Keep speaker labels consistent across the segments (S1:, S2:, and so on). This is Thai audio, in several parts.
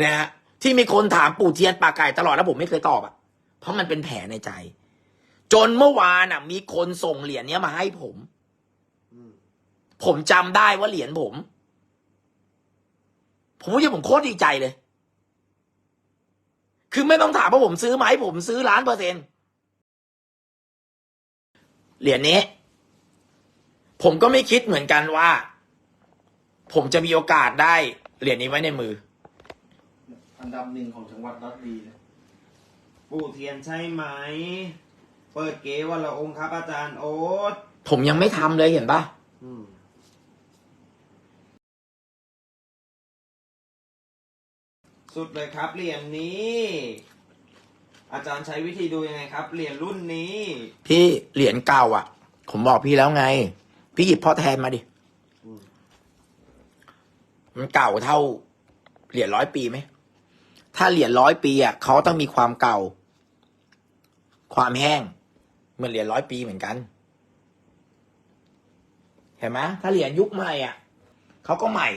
S1: นะฮะที่มีคนถามปู่เทียนปากไก่ตลอดแล้วผมไม่เคยตอบอะ เพราะมันเป็นแผลในใจ จนเมื่อวานอะ มีคนส่งเหรียญเนี้ยมาให้ผมผมจำได้ว่าเหรียญผม ผมว่าผมโคตรดีใจเลย คือไม่ต้องถามว่าผมซื้อไหมผมซื้อล้านเปอร์เซ็นต์เหรียญนี้ ผมก็ไม่คิดเหมือนกันว่า ผมจะมีโอกาสได้เหรียญนี้ไว้ในมือ
S2: อันดับหนึ่งของจังหวัดรัตรีนะ
S3: ปู่เทียนใช่ไหม เปิดเกวันละองค์ครับอาจารย์โอ๊ต
S1: ผมยังไม่ทำเลยเห็นปะ
S2: อืม
S3: สุดเลยครับเหรียญนี้ อาจารย์ใช้วิธีดูยังไงครับเหรียญรุ่นนี้
S1: พี่เหรียญเก่าอะ ผมบอกพี่แล้วไง พี่หยิบพ่อแทนมาดิ
S2: อืม
S1: มันเก่าเท่าเหรียญร้อยปีไหม ถ้าเหรียญร้อยปีอะเขาต้องมีความเก่า ความแห้ง เหมือนเหรียญร้อยปีเหมือนกัน เห็นไหมถ้าเหรียญยุคใหม่อะเขาก็ใหม่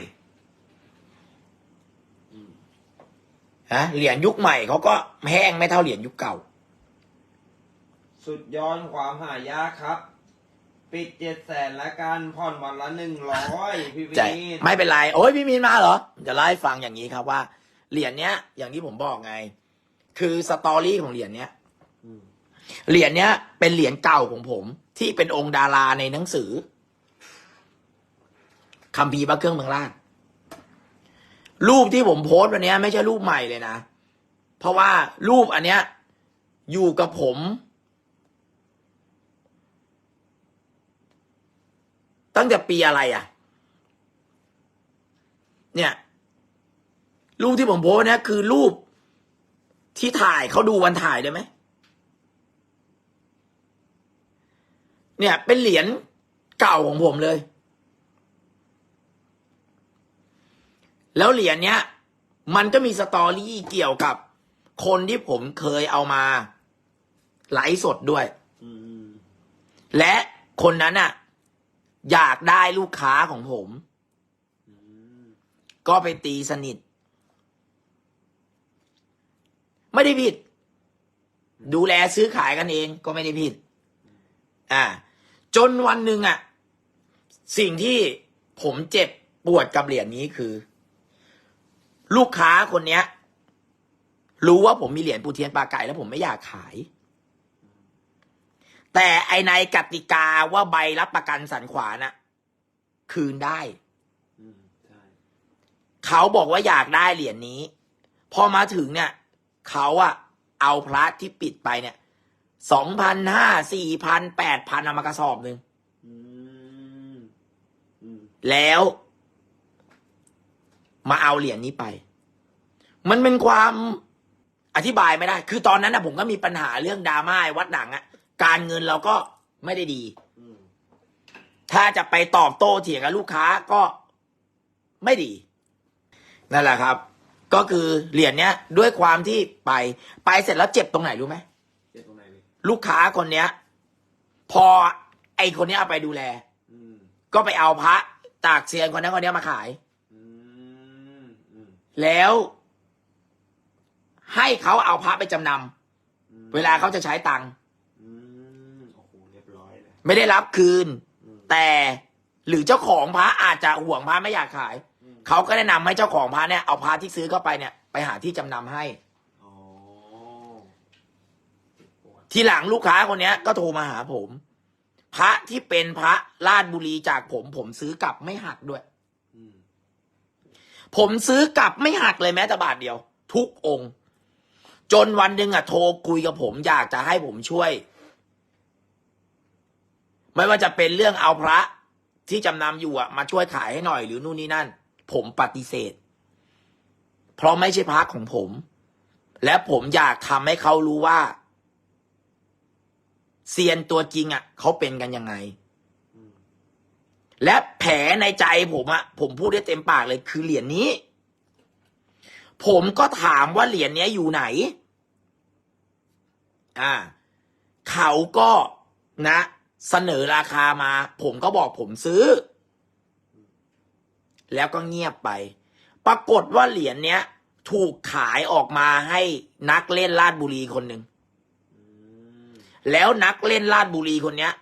S1: ฮะเหรียญยุคใหม่เขาก็แห้งไม่เท่าเหรียญยุคเก่า
S3: สุดยอดความหายากครับ ปิดเจ็ดแสนละกันผ่อนวันละหนึ่งร้อยพี่วิ
S1: ใจ
S3: นีต
S1: ไม่เป็นไร โอ้ยพี่มีนมาเหรอ จะเล่าให้ฟังอย่างนี้ครับว่า เหรียญเนี้ย อย่างที่ผมบอกไง คือสตอรี่ของเหรียญเนี้ย
S2: อืม
S1: เหรียญเนี้ย เป็นเหรียญเก่าของผม ที่เป็นองค์ดาราในหนังสือคัมภีร์พระเครื่องเมืองราชรูปที่ผมโพสต์วันเนี้ยไม่ใช่รูปใหม่เลยนะ เพราะว่ารูปอันเนี้ย อยู่กับผม ตั้งแต่ปีอะไรอะ เนี่ย รูปที่ผมโพสเนี่ยคือรูปที่ถ่ายเขาดูวันถ่ายได้ไหมเนี่ย เป็นเหรียญเก่าของผมเลย แล้วเหรียญเนี้ย มันก็มีสตอรี่เกี่ยวกับคนที่ผมเคยเอามาไลฟ์สดด้วยและคนนั้นน่ะอยากได้ลูกค้าของผม
S2: ม
S1: ก็ไปตีสนิท ไม่ได้ผิด ดูแลซื้อขายกันเองก็ไม่ได้ผิด อ่า จนวันหนึ่งอะ สิ่งที่ผมเจ็บปวดกับเหรียญนี้คือ ลูกค้าคนเนี้ย รู้ว่าผมมีเหรียญปูเทียนปลาไก่แล้วผมไม่อยากขาย แต่ไอในกติกาว่าใบรับประกันสันขวาน่ะ คืนได้
S2: อืมใช่
S1: เขาบอกว่าอยากได้เหรียญนี้ พอมาถึงเนี่ย เขาอะเอาพระที่ปิดไปเนี่ยสองพันห้าสี่พันแปดพันเอามากระสอบหนึ่ง
S2: อืมอืม
S1: แล้ว มาเอาเหรียญนี้ไป มันเป็นความอธิบายไม่ได้ คือตอนนั้นนะผมก็มีปัญหาเรื่องดราม่าไอ้วัดหนังอะการเงินเราก็ไม่ได้ดี
S2: อืม
S1: ถ้าจะไปตอบโต้เถียงกับลูกค้าก็ไม่ดี นั่นแหละครับ ก็คือเหรียญเนี้ยด้วยความที่ไปไปเสร็จแล้วเจ็บตรงไหนรู้ไหม
S2: เจ็บตรงไหนเลย
S1: ลูกค้าคนเนี้ย พอไอคนเนี้ยเอาไปดูแล
S2: อืม
S1: ก็ไปเอาพระจากเซียนคนนั้นคนเนี้ยมาขาย
S2: อืมอืม
S1: แล้ว ให้เขาเอาพระไปจำนำ
S2: อืม
S1: เวลาเขาจะใช้ตังค์
S2: อืมโอ้โหเรียบร้อยเลย
S1: ไม่ได้รับคืน
S2: อืม
S1: แต่หรือเจ้าของพระอาจจะห่วงพระไม่อยากขาย
S2: อืม
S1: เขาก็แนะนำให้เจ้าของพระเนี่ยเอาพระที่ซื้อเข้าไปเนี่ยไปหาที่จำนำให้
S2: อ๋อเจ็บปวด
S1: ทีหลังลูกค้าคนเนี้ยก็โทรมาหาผม พระที่เป็นพระลาดบุรีจากผม ผมซื้อกลับไม่หักด้วย
S2: อืม
S1: ผมซื้อกลับไม่หักเลยแม้แต่บาทเดียว ทุกองค์ จนวันหนึ่งอะโทรคุยกับผมอยากจะให้ผมช่วย ไม่ว่าจะเป็นเรื่องเอาพระที่จำนำอยู่อะมาช่วยขายให้หน่อยหรือนู่นนี่นั่น ผมปฏิเสธ เพราะไม่ใช่พระของผม และผมอยากทำให้เขารู้ว่าเซียนตัวจริงอะเขาเป็นกันยังไง และแผลในใจผมอะผมพูดได้เต็มปากเลยคือเหรียญนี้ ผมก็ถามว่าเหรียญนี้อยู่ไหน อ่า เขาก็นะ เสนอราคามา ผมก็บอกผมซื้อ แล้วก็เงียบไป ปรากฏว่าเหรียญเนี้ย ถูกขายออกมาให้นักเล่นลาดบุรีคนหนึ่ง
S2: อืม
S1: แล้วนักเล่นลาดบุรีคนเนี้ย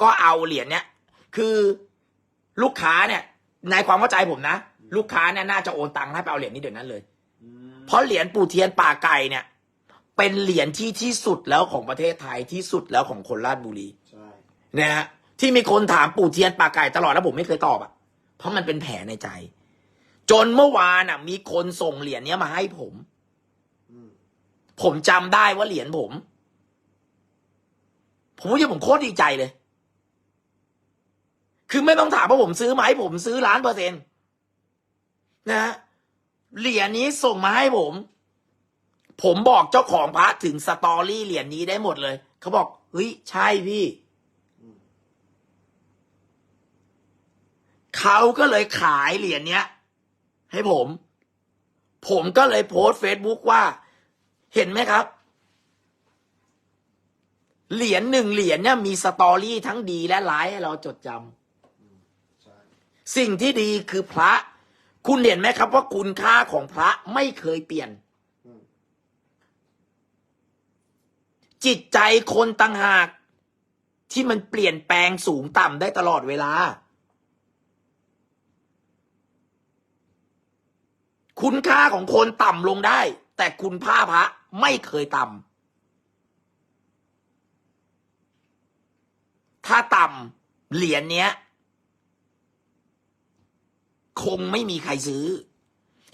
S1: ก็เอาเหรียญเนี้ย คือลูกค้าเนี่ย ในความเข้าใจผมนะ ลูกค้าเนี่ยน่าจะโอนตังค์ให้ไปเอาเหรียญนี้เดี๋ยวนั้นเลย
S2: อืม
S1: เพราะเหรียญปู่เทียนป่าไก่เนี่ย เป็นเหรียญที่ที่สุดแล้วของประเทศไทยที่สุดแล้วของคนราชบุรี
S2: ใช่
S1: นะฮะที่มีคนถามปู่เทียนป่าไก่ตลอดแล้วผมไม่เคยตอบอะ เพราะมันเป็นแผลในใจ จนเมื่อวานอะ มีคนส่งเหรียญเนี้ยมาให้ผม ผมจำได้ว่าเหรียญผม ผมว่าผมโคตรดีใจเลย คือไม่ต้องถามว่าผมซื้อไหมผมซื้อล้านเปอร์เซ็นต์นะฮะเหรียญนี้ส่งมาให้ผม ผมบอกเจ้าของพระถึงสตอรี่เหรียญนี้ได้หมดเลย เขาบอกเฮ้ยใช่พี่
S2: อืม
S1: เขาก็เลยขายเหรียญเนี้ย ให้ผม ผมก็เลยโพสเฟซบุ๊กว่า เห็นไหมครับ เหรียญหนึ่งเหรียญเนี่ยมีสตอรี่ทั้งดีและร้ายให้เราจดจำสิ่งที่ดีคือพระ คุณเห็นไหมครับ ว่าคุณค่าของพระไม่เคยเปลี่ยน จิตใจคนต่างหากที่มันเปลี่ยนแปลงสูงต่ำได้ตลอดเวลา คุณค่าของคนต่ำลงได้ แต่คุณค่าพระไม่เคยต่ำถ้าต่ำเหรียญเนี้ย คงไม่มีใครซื้อ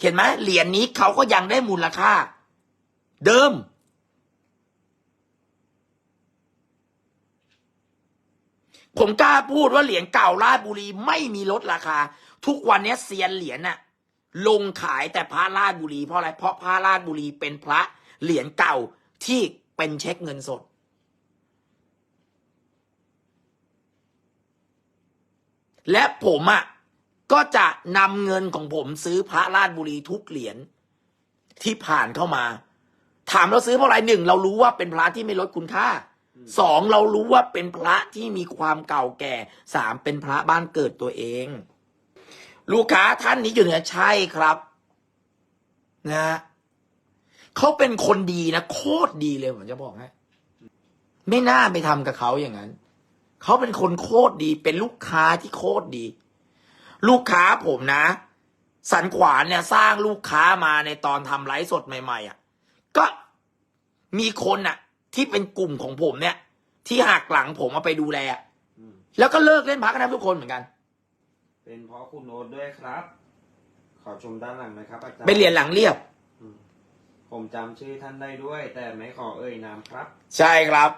S1: เห็นไหมเหรียญนี้เขาก็ยังได้มูลค่า เดิม ผมกล้าพูดว่าเหรียญเก่าราชบุรีไม่มีลดราคา ทุกวันนี้เซียนเหรียญน่ะ ลงขายแต่พระราชบุรีเพราะอะไร เพราะพระราชบุรีเป็นพระเหรียญเก่าที่เป็นเช็คเงินสด และผมอะก็จะนำเงินของผมซื้อพระราชบุรีทุกเหรียญที่ผ่านเข้ามา ถามเราซื้อเพราะอะไรหนึ่งเรารู้ว่าเป็นพระที่ไม่ลดคุณค่าสองเรารู้ว่าเป็นพระที่มีความเก่าแก่สามเป็นพระบ้านเกิดตัวเอง ลูกค้าท่านนี้อยู่เนี่ยใช่ครับนะฮะเขาเป็นคนดีนะโคตรดีเลยผมจะบอกให้ไม่น่าไปทำกับเขาอย่างนั้นเขาเป็นคนโคตรดี เป็นลูกค้าที่โคตรดี ลูกค้าผมนะ สันขวานเนี่ยสร้างลูกค้ามาในตอนทำไลฟ์สดใหม่ๆอะ ก็มีคนอะ ที่เป็นกลุ่มของผมเนี่ย ที่หักหลังผมเอาไปดูแลแล้วก็เลิกเล่นพักกันนะทุกคนเหมือนกัน
S3: เป็นเพราะคุณโน้ตด้วยครับ ขอชมด้านหลังนะครับอาจารย์
S1: เป็นเหรียญหลังเรียบ
S2: อืม
S3: ผมจำชื่อท่านได้ด้วย แต่ไม่ขอเอ่ยนามครับ
S1: ใช่ครับ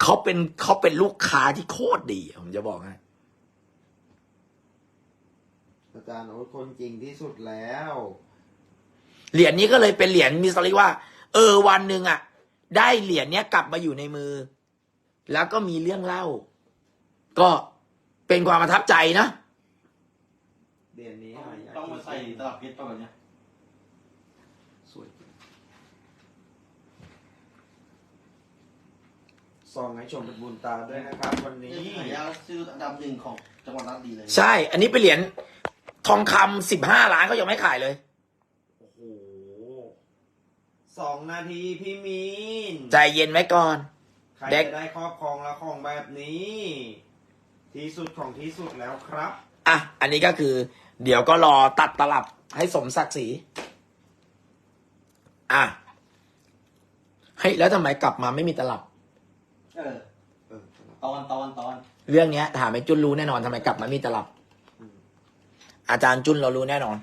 S1: เขาเป็นเขาเป็นลูกค้าที่โคตรดีอะผมจะบอกให้
S2: อาจารย์โอ๊ตคนจริงที่สุดแล้ว
S1: เหรียญนี้ก็เลยเป็นเหรียญมีสตอรี่ว่า เออวันหนึ่งอะได้เหรียญเนี้ยกลับมาอยู่ในมือ แล้วก็มีเรื่องเล่า ก็ เป็นความประทับใจนะ
S3: เหรียญนี้
S4: ต้อง
S3: หายาก
S4: ต้องมาใส่
S3: จริง
S4: ตลับเพชรป่ะแบบเนี้ย
S2: สวย
S3: ๆส่องให้ชมเป็นบุญตาด้วยนะครับ วันนี้
S4: นี่หายากชื่ออันดับหนึ่งของจังหวัดราชบุรีเลย
S1: ใช่ อันนี้เป็นเหรียญทองคำสิบห้าล้านก็ยังไม่ขายเลย
S3: โอ้โหสองนาทีพี่มีน
S1: ใจเย็นไว้ก่อน
S3: ใคร
S1: เด็ก
S3: จะได้ครอบครองและของแบบนี้ ที่สุดของที่สุดแล้วครับ
S1: อะ อันนี้ก็คือ เดี๋ยวก็รอตัดตลับให้สมศักดิ์ศรี อะเฮ้ยแล้วทำไมกลับมาไม่มีตลับ
S4: เออ
S2: เออ
S4: ตอนตอนตอน
S1: เรื่องเนี้ยถามไอ้จุนรู้แน่นอนทำไมกลับมามีตลับ
S2: อืม
S1: อาจารย์จุนเรารู้แน่นอน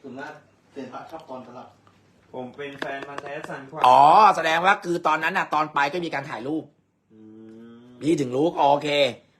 S4: ส่วนมากเสียนพระชอบตอนตลับ
S3: ผมเป็นแฟนมาแท้สันขวัญ
S1: อ๋อ แสดงว่าคือตอนนั้นน่ะ ตอนไปก็มีการถ่ายรูป
S2: อืม
S1: พี่ถึงรู้โอเค
S3: ผ